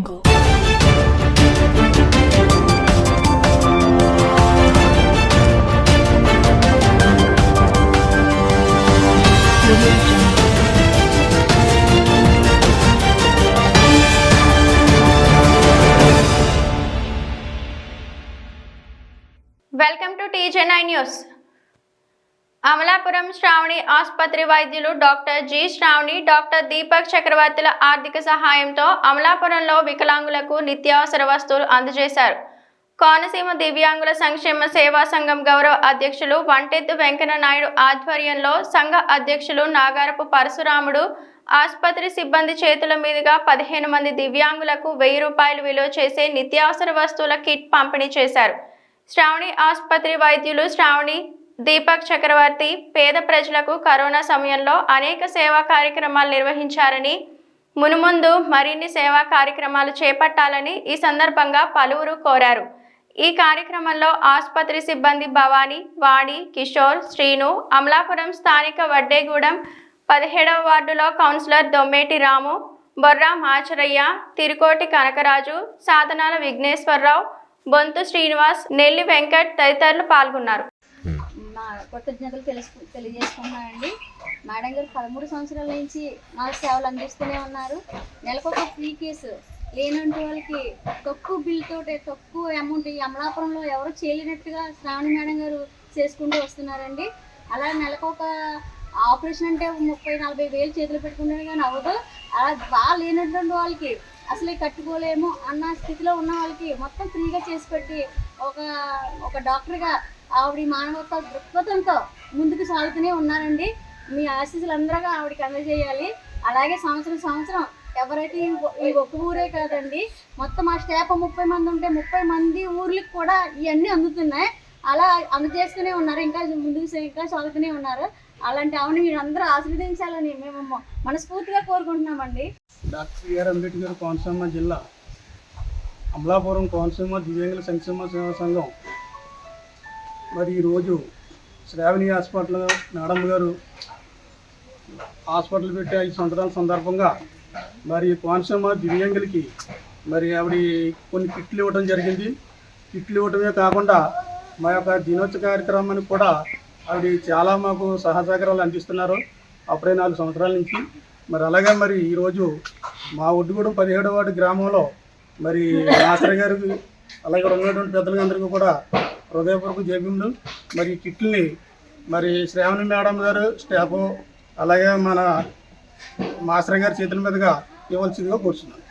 Jungle. Welcome to TJNI News. Amalapuram Sravani ఆసుపత్రి వైద్యులు doctor G Sravani doctor Deepak Chakravarthula ఆర్థిక సహాయంతో అమలాపురంలో వికలాంగులకు నిత్యావసర వస్తువులు అందజేశారు. కోనసీమ దివ్యాంగుల సంక్షేమ సేవా సంఘం గౌరవ అధ్యక్షులు వంటెత్తు వెంకన్న నాయుడు ఆధ్వర్యంలో సంఘ అధ్యక్షులు నాగారపు పరశురాముడు ఆసుపత్రి సిబ్బంది చేతుల మీదుగా పదిహేను మంది దివ్యాంగులకు వెయ్యి రూపాయలు విలువ చేసే నిత్యావసర వస్తువుల కిట్ పంపిణీ చేశారు. శ్రావణి ఆసుపత్రి వైద్యులు శ్రావణి దీపక్ చక్రవర్తి పేద ప్రజలకు కరోనా సమయంలో అనేక సేవా కార్యక్రమాలు నిర్వహించారని మునుముందు మరిన్ని సేవా కార్యక్రమాలు చేపట్టాలని ఈ సందర్భంగా పలువురు కోరారు. ఈ కార్యక్రమంలో ఆసుపత్రి సిబ్బంది భవానీ వాణి కిషోర్ శ్రీను అమలాపురం స్థానిక వడ్డేగూడెం పదిహేడవ వార్డులో కౌన్సిలర్ దొమ్మేటి రాము బొర్రా మాచరయ్య తిరుకోటి కనకరాజు సాధనాల విఘ్నేశ్వరరావు బొంతు శ్రీనివాస్ నెల్లి వెంకట్ తదితరులు పాల్గొన్నారు. కృతజ్ఞతలు తెలుసు తెలియజేసుకుంటున్నానండి. మేడం గారు పదమూడు సంవత్సరాల నుంచి మాకు సేవలు అందిస్తూనే ఉన్నారు. నెలకొక ఫ్రీ కేసు. లేనంటే వాళ్ళకి తక్కువ బిల్తో తక్కువ అమౌంట్ ఈ అమలాపురంలో ఎవరు చేయలేనట్టుగా శ్రావణి మేడం గారు చేసుకుంటూ వస్తున్నారండి. అలా నెలకొక ఆపరేషన్ అంటే ముప్పై నలభై వేలు చేతులు పెట్టుకుంటారు కానీ అవ్వదు. అలా బాగా లేనటువంటి వాళ్ళకి అసలే కట్టుకోలేము అన్న స్థితిలో ఉన్న వాళ్ళకి మొత్తం ఫ్రీగా చేసి పెట్టి ఒక ఒక డాక్టర్గా ఆవిడ మానవత్వ దృక్పథంతో ముందుకు సాగుతూనే ఉన్నారండి. మీ ఆశీస్సులు అందరూ ఆవిడకి అందజేయాలి. అలాగే సంవత్సరం సంవత్సరం ఎవరైతే ఈ ఒక్క ఊరే కాదండి మొత్తం ఆ స్టాప్ ముప్పై మంది ఉంటే ముప్పై మంది ఊర్లకు కూడా ఇవన్నీ అందుతున్నాయి. అలా అందజేస్తూనే ఉన్నారు. ఇంకా ముందుకు ఇంకా సాగుతూనే ఉన్నారు. అలాంటి ఆవిడని మీరు అందరూ ఆశీర్వదించాలని మేము మనస్ఫూర్తిగా కోరుకుంటున్నామండి. డాక్టర్ బిఆర్ అంబేద్కర్ కోనసీమ జిల్లా అమలాపురం కోనసీమ దివ్యాంగుల సంక్షేమ సేవా సంఘం మరి ఈరోజు శ్రావణి హాస్పిటల్ మేడం గారు హాస్పిటల్ పెట్టి ఐదు సంవత్సరాల సందర్భంగా మరి కోనసీమ దివ్యాంగులకి మరి ఆవిడ కొన్ని కిట్లు ఇవ్వడం జరిగింది. కిట్లు ఇవ్వటమే కాకుండా మా యొక్క దినోత్సవ కార్యక్రమానికి కూడా ఆవిడ చాలా మాకు సహసహకారాలు అందిస్తున్నారు. అప్పుడే నాలుగు సంవత్సరాల నుంచి. మరి అలాగే మరి ఈరోజు మా ఒడ్డుగూడెం పదిహేడవ వార్డు గ్రామంలో మరి మాస్టర్ గారికి అలాగే ఉన్నటువంటి పెద్దలందరికీ కూడా హృదయపూర్వక జేబీలు మరి కిట్లని మరి శ్రావణి మేడం గారు స్టాఫ్ అలాగే మన మాస్టర్ గారి చేతుల మీదుగా ఇవ్వాల్సిందిగా కూర్చున్నాను.